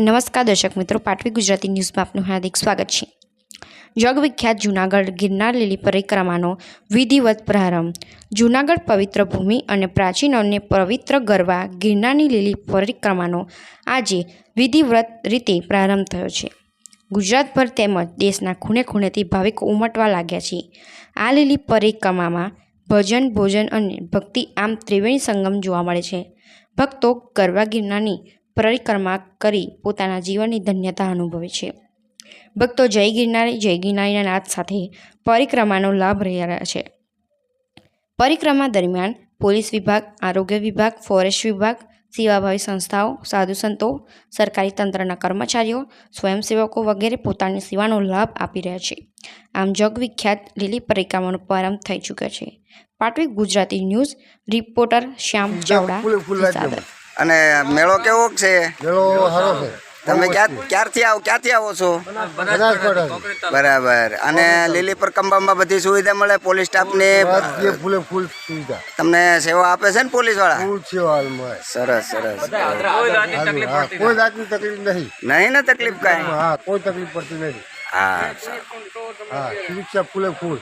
નમસ્કાર દર્શક મિત્રો, પાટવી ગુજરાતી ન્યૂઝમાં આપનું હાર્દિક સ્વાગત છે. જગવિખ્યાત જૂનાગઢ ગિરનાર લીલી પરિક્રમાનો વિધિવત પ્રારંભ. જૂનાગઢ પવિત્ર ભૂમિ અને પ્રાચીન અને પવિત્ર ગરવા ગિરનારની લીલી પરિક્રમાનો આજે વિધિવ્રત રીતે પ્રારંભ થયો છે. ગુજરાતભર તેમજ દેશના ખૂણે ખૂણેથી ભાવિકો ઉમટવા લાગ્યા છે. આ લીલી પરિક્રમામાં ભજન, ભોજન અને ભક્તિ આમ ત્રિવેણી સંગમ જોવા મળે છે. ભક્તો ગરવા ગિરનારની પરિક્રમા કરી પોતાના જીવનની ધન્યતા અનુભવે છે. ભક્તો જય ગિરનારી જય ગિરનારીના નાદ સાથે પરિક્રમાનો લાભ રહ્યા છે. પરિક્રમા દરમિયાન પોલીસ વિભાગ આરોગ્ય વિભાગ ફોરેસ્ટ વિભાગ સેવાભાવી સંસ્થાઓ સાધુ સંતો સરકારી તંત્રના કર્મચારીઓ સ્વયંસેવકો વગેરે પોતાની સેવાનો લાભ આપી રહ્યા છે. આમ જગવિખ્યાત લીલી પરિક્રમાનો પ્રારંભ થઈ ચૂક્યો છે. પાટવી ગુજરાતી ન્યૂઝ રિપોર્ટર શ્યામ ચાવડા અને મેળો કેવો છે? મેળો સારો છે. તમે ક્યાં ક્યારથી આવો ક્યાંથી આવો છો? બરાબર. અને લીલી પર કંબામાં બધી સુવિધા મળે? પોલીસ સ્ટાફની? ને ફૂલે ફૂલ સુવિધા. તમને સેવા આપે છે ને પોલીસવાળા ફૂલ સરસ સરસ. કોઈ જાતની તકલીફ નહીં. નહીં ને તકલીફ કાંઈ? હા કોઈ તકલીફ પડતી નથી. હા હા સુરક્ષા ફૂલે ફૂલ.